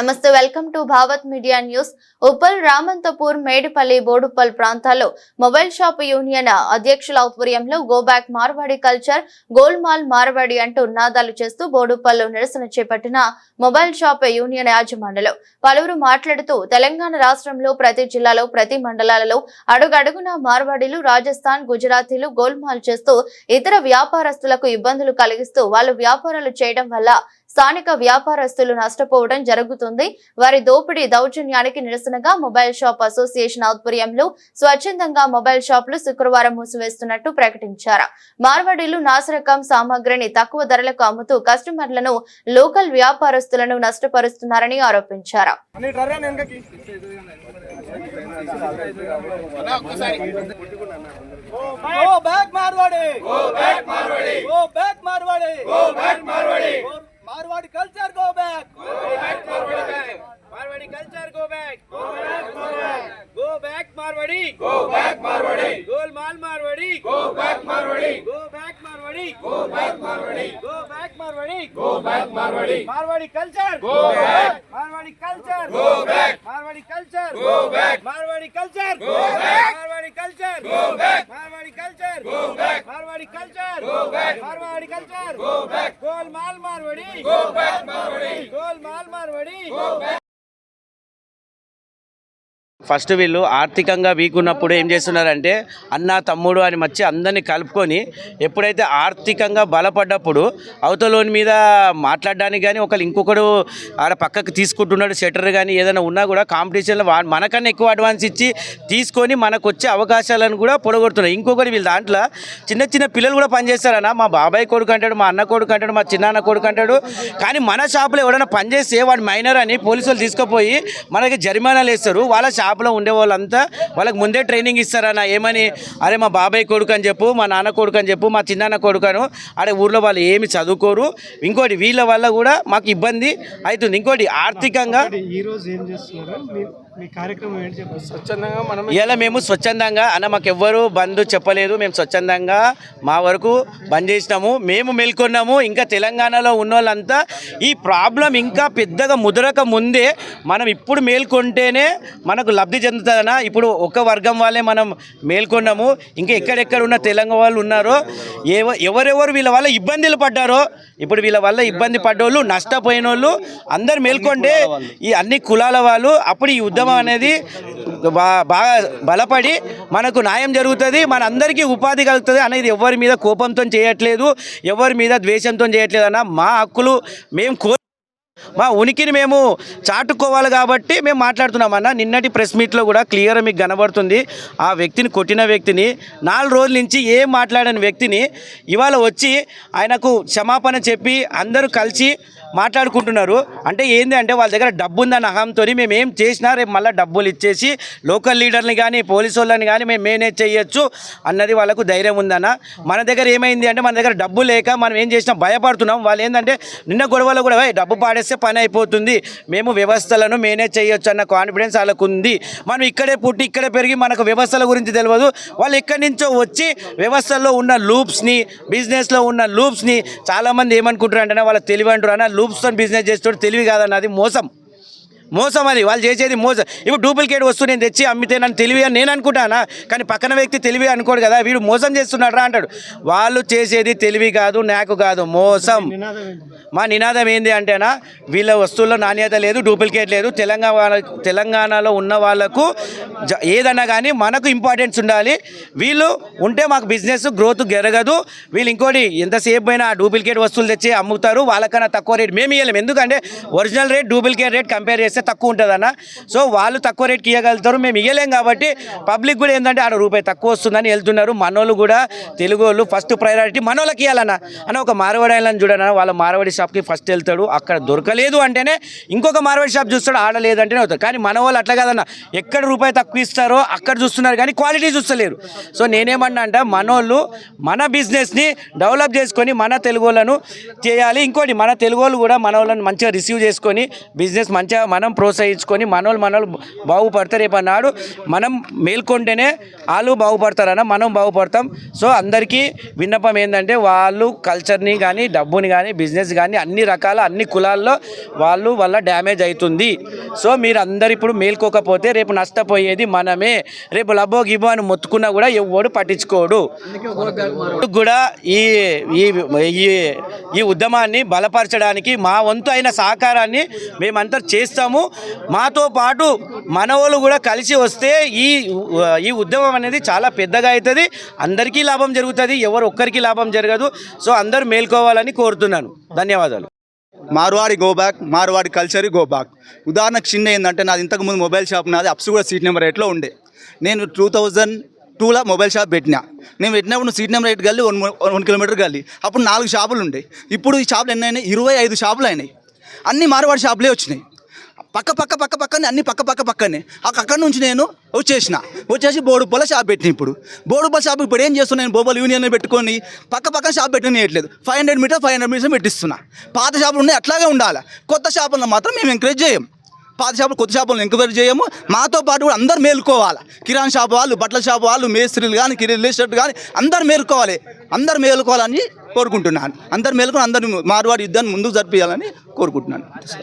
నమస్తే welcome to Bhavat media news. Uppal Ramanthapur Medipalli Boduppal ప్రాంతాల్లో mobile shop union అధ్యక్షుల ఆధ్వర్యంలో గోబ్యాక్ మార్వాడి కల్చర్ గోల్మాల్ మార్వాడి అంటూ నినాదాలు చేస్తూ బోడుపల్లో నిరసన చేపట్టిన మొబైల్ షాప్ యూనియన్ యాజమానులు పలువురు మాట్లాడుతూ తెలంగాణ రాష్ట్రంలో ప్రతి జిల్లాలో ప్రతి మండలాలలో అడుగడుగున మార్వాడీలు రాజస్థాన్ గుజరాతీలు గోల్మాల్ చేస్తూ ఇతర వ్యాపారస్తులకు ఇబ్బందులు కలిగిస్తూ వాళ్ళు వ్యాపారాలు చేయడం వల్ల స్థానిక వ్యాపారస్తులు నష్టపోవడం జరుగుతుంది. వారి దోపిడీ దౌర్జన్యానికి నిరసనగా మొబైల్ షాప్ అసోసియేషన్ ఆధ్వర్యంలో స్వచ్ఛందంగా మొబైల్ షాపులు శుక్రవారం మూసివేస్తున్నట్టు ప్రకటించారు. మార్వాడీలు నాసిరకం సామాగ్రిని తక్కువ ధరలకు అమ్ముతూ కస్టమర్లను లోకల్ వ్యాపారస్తులను నష్టపరుస్తున్నారని ఆరోపించారు. అని driver Marwadi. Go back Marwadi. Golmaal Marwadi. Go back Marwadi. Go back Marwadi. Go back Marwadi. Go back Marwadi. Go back Marwadi. Marwadi culture. Go back. Marwadi culture. Go back. Marwadi culture. Go back. Marwadi culture. Go back. Marwadi culture. Go back. Marwadi culture. Go back. Marwadi culture. Go back. Marwadi culture. Go back. Golmaal Marwadi. Go back Marwadi. First వీళ్ళు ఆర్థికంగా week ఉన్నప్పుడు ఏం చేస్తున్నారంటే అన్న తమ్ముడు అని వచ్చి అందరినీ కలుపుకొని ఎప్పుడైతే ఆర్థికంగా బలపడ్డప్పుడు అవతలోని మీద మాట్లాడడానికి కానీ ఒకరు ఇంకొకడు ఆడ పక్కకు తీసుకుంటున్నాడు షెటర్ కానీ ఏదైనా ఉన్నా కూడా కాంపిటీషన్లో వా మనకన్నా ఎక్కువ అడ్వాన్స్ ఇచ్చి తీసుకొని మనకు వచ్చే అవకాశాలను కూడా పొడగొడుతున్నారు. ఇంకొకటి వీళ్ళు దాంట్లో చిన్న చిన్న పిల్లలు కూడా పనిచేస్తారన్న మా బాబాయ్ కొడుకు అంటాడు మా అన్న కొడుకు అంటాడు మా చిన్నాన్న కొడుకు అంటాడు కానీ మన షాపులో ఎవడైనా పనిచేస్తే వాడు మైనర్ అని పోలీసులు తీసుకుపోయి మనకి జరిమానాలు వేస్తారు వాళ్ళ షాప్ షాప్లో ఉండే వాళ్ళంతా వాళ్ళకి ముందే ట్రైనింగ్ ఇస్తారన్న. ఏమని? అరే మా బాబాయ్ కొడుకు అని చెప్పు మా నాన్న కొడుకు అని చెప్పు మా చిన్నాన్న కొడుకను అరే ఊర్లో వాళ్ళు ఏమి చదువుకోరు. ఇంకోటి వీళ్ళ వల్ల కూడా మాకు ఇబ్బంది అవుతుంది. ఇంకోటి ఆర్థికంగా ఈరోజు ఏం చేస్తున్నారు? మీ మీ కార్యక్రమం ఏంటి చెప్పండి. స్వచ్ఛందంగా మనం ఇలా మేము స్వచ్ఛందంగా అన్న మాకు ఎవ్వరు బంద్ చెప్పలేదు మేము స్వచ్ఛందంగా మా వరకు బంద్ చేసినాము. మేము మేల్కొన్నాము. ఇంకా తెలంగాణలో ఉన్న వాళ్ళంతా ఈ ప్రాబ్లం ఇంకా పెద్దగా ముదరక ముందే మనం ఇప్పుడు మేల్కొంటేనే మనకు లబ్ధి చెందుతుందన్న. ఇప్పుడు ఒక వర్గం వాళ్ళే మనం మేల్కొన్నాము. ఇంకా ఎక్కడెక్కడ ఉన్న తెలంగాణ వాళ్ళు ఉన్నారో ఎవ ఎవరెవరు వీళ్ళ వల్ల ఇబ్బందులు పడ్డారో ఇప్పుడు వీళ్ళ వల్ల ఇబ్బంది పడ్డోళ్ళు నష్టపోయిన వాళ్ళు అందరు మేల్కొంటే ఈ అన్ని కులాల వాళ్ళు అప్పుడు ఈ ఉద్యమం అనేది బాగా బలపడి మనకు న్యాయం జరుగుతుంది మన అందరికీ ఉపాధి కలుగుతుంది అనేది ఎవరి మీద కోపంతో చేయట్లేదు ఎవరి మీద ద్వేషంతో చేయట్లేదు అన్న మా హక్కులు మేము కో మా ఉనికిని మేము చాటుకోవాలి కాబట్టి మేము మాట్లాడుతున్నాం అన్న. నిన్నటి ప్రెస్ మీట్లో కూడా క్లియర్ మీకు కనబడుతుంది. ఆ వ్యక్తిని కొట్టిన వ్యక్తిని నాలుగు రోజుల నుంచి ఏం మాట్లాడని వ్యక్తిని ఇవాళ వచ్చి ఆయనకు క్షమాపణ చెప్పి అందరూ కలిసి మాట్లాడుకుంటున్నారు. అంటే ఏంది అంటే వాళ్ళ దగ్గర డబ్బు ఉందన్న అహంతో మేము ఏం చేసినా రేపు మళ్ళీ డబ్బులు ఇచ్చేసి లోకల్ లీడర్ని కానీ పోలీసు వాళ్ళని కానీ మేము మేనేజ్ చేయొచ్చు అన్నది వాళ్ళకు ధైర్యం ఉందన్న. మన దగ్గర ఏమైంది అంటే మన దగ్గర డబ్బు లేక మనం ఏం చేసినా భయపడుతున్నాం. వాళ్ళు ఏంటంటే నిన్న గొడవలో కూడా డబ్బు పాడేస్తే పని అయిపోతుంది. మేము వ్యవస్థలను మేనేజ్ చేయొచ్చు అన్న కాన్ఫిడెన్స్ వాళ్ళకు ఉంది. మనం ఇక్కడే పుట్టి ఇక్కడే పెరిగి మనకు వ్యవస్థల గురించి తెలియదు వాళ్ళు ఎక్కడి నుంచో వచ్చి వ్యవస్థల్లో ఉన్న లూప్స్ని బిజినెస్లో ఉన్న లూప్స్ని చాలామంది ఏమనుకుంటారు అంటే వాళ్ళ తెలివి అంటారు అన్న లూప్స్తో బిజినెస్ చేసేటోడు తెలివి కాదన్నది మోసం. మోసం అది వాళ్ళు చేసేది మోసం. ఇప్పుడు డూప్లికేట్ వస్తువు నేను తెచ్చి అమ్మితే నన్ను తెలివి అని నేను అనుకుంటానా? కానీ పక్కన వ్యక్తి తెలివి అనుకోడు కదా వీడు మోసం చేస్తున్నాడు రా అంటాడు. వాళ్ళు చేసేది తెలివి కాదు నాకు కాదు మోసం. మా నినాదం ఏంది అంటేనా వీళ్ళ వస్తువుల్లో నాణ్యత లేదు డూప్లికేట్ లేదు. తెలంగాణ తెలంగాణలో ఉన్న వాళ్ళకు జ- ఏదన్నా కానీ మనకు ఇంపార్టెన్స్ ఉండాలి. వీళ్ళు ఉంటే మాకు బిజినెస్ గ్రోత్ జరగదు. వీళ్ళు ఇంకోటి ఎంతసేపు అయినా డూప్లికేట్ వస్తువులు తెచ్చి అమ్ముతారు వాళ్ళకన్నా తక్కువ రేట్. మేము ఇవ్వలేము ఎందుకంటే original rate duplicate rate compare చేస్తే తక్కువ ఉంటుందన్న. సో వాళ్ళు తక్కువ రేట్కి ఇవ్వగలుగుతారు మేము ఇవ్వలేం కాబట్టి పబ్లిక్ కూడా ఏంటంటే ఆడ రూపాయి తక్కువ వస్తుందని వెళ్తున్నారు. మనోళ్ళు కూడా తెలుగు వాళ్ళు ఫస్ట్ ప్రయారిటీ మనోళ్ళకి ఇవ్వాలన్న అని ఒక మార్వాడి ఆయన చూడన్న వాళ్ళ మార్వాడి షాప్కి ఫస్ట్ వెళ్తాడు. అక్కడ దొరకలేదు అంటేనే ఇంకొక మార్వాడి షాప్ చూస్తాడు ఆడలేదు అంటేనే అవుతాడు. కానీ మన వాళ్ళు అట్లా కాదన్న. ఎక్కడ రూపాయి తక్కువ ఇస్తారో అక్కడ చూస్తున్నారు కానీ క్వాలిటీ చూస్తలేరు. సో నేనేమన్నా అంటే మనోళ్ళు మన బిజినెస్ని డెవలప్ చేసుకొని మన తెలుగు వాళ్ళను చేయాలి. ఇంకోటి మన తెలుగు వాళ్ళు కూడా మన వాళ్ళని మంచిగా రిసీవ్ చేసుకొని బిజినెస్ మంచిగా మనం మనం ప్రోత్సహించుకొని మనోళ్ళు మనోళ్ళు బాగుపడితే రేపు అన్నాడు మనం మేల్కొంటేనే వాళ్ళు బాగుపడతారన్న మనం బాగుపడతాం. సో అందరికీ విన్నపం ఏంటంటే వాళ్ళు కల్చర్ని కానీ డబ్బుని కానీ బిజినెస్ కానీ అన్ని రకాల అన్ని కులాల్లో వాళ్ళు వల్ల డ్యామేజ్ అవుతుంది. సో మీరు అందరు ఇప్పుడు మేల్కోకపోతే రేపు నష్టపోయేది మనమే. రేపు లబ్బో గిబో అని మొత్తుకున్నా కూడా ఎవడు పట్టించుకోడు. కూడా ఈ ఈ ఈ ఈ ఉద్యమాన్ని బలపరచడానికి మా వంతు అయిన సహకారాన్ని మేమంతా చేస్తాము. మాతో పాటు మనవాళ్ళు కూడా కలిసి వస్తే ఈ ఈ ఉద్యమం అనేది చాలా పెద్దగా అవుతుంది. అందరికీ లాభం జరుగుతుంది ఎవరు ఒక్కరికి లాభం జరగదు. సో అందరూ మేల్కోవాలని కోరుతున్నాను. ధన్యవాదాలు. Marwadi go back Marwadi culture go back. ఉదాహరణకు చిన్న ఏంటంటే నాది ఇంతకుముందు మొబైల్ షాప్ నాది అప్స్ కూడా సీట్ నెంబర్ ఎయిట్లో ఉండే. నేను టూ థౌజండ్ టూలో మొబైల్ షాప్ పెట్టిన. నేను పెట్టినప్పుడు సీట్ నెంబర్ ఎయిట్ గల్లి వన్ వన్ కిలోమీటర్ గల్లి. అప్పుడు నాలుగు షాపులు ఉండే. ఇప్పుడు ఈ షాపులు ఎన్ని అయినాయి? ఇరవై ఐదు షాపులు అయినాయి. అన్ని మార్వాడి షాపులే వచ్చినాయి. పక్క పక్క పక్క పక్కనే అన్ని పక్క పక్క పక్కనే. అక్కడి నుంచి నేను వచ్చేసిన. వచ్చేసి బోడుపల్ల షాప్ పెట్టిన ఇప్పుడు. బోడుపల్ల షాప్ ఇప్పుడు ఏం చేస్తున్నా నేను? బోబల్ యూనియన్ పెట్టుకొని పక్క పక్క shop పెట్టనియట్లేదు five hundred metre five hundred metres పెట్టిస్తున్నా. పాత షాపులు ఉన్నాయి అట్లాగే ఉండాలి. కొత్త షాపులను మాత్రం మేము ఎంకరేజ్ చేయం. పాత షాపులు కొత్త షాపులను ఎంక్వైరీ చేయము. మాతో పాటు కూడా అందరు మేలుకోవాలి. కిరాణా షాప్ వాళ్ళు బట్టల షాప్ వాళ్ళు మేస్త్రీలు కానీ కిరీలు ఎస్టేట్ కానీ అందరు మేలుకోవాలి. అందరు మేలుకోవాలని కోరుకుంటున్నాను. అందరు మేలుకొని అందరు మార్వాడి యుద్ధాన్ని ముందుకు జరిపించాలని కోరుకుంటున్నాను.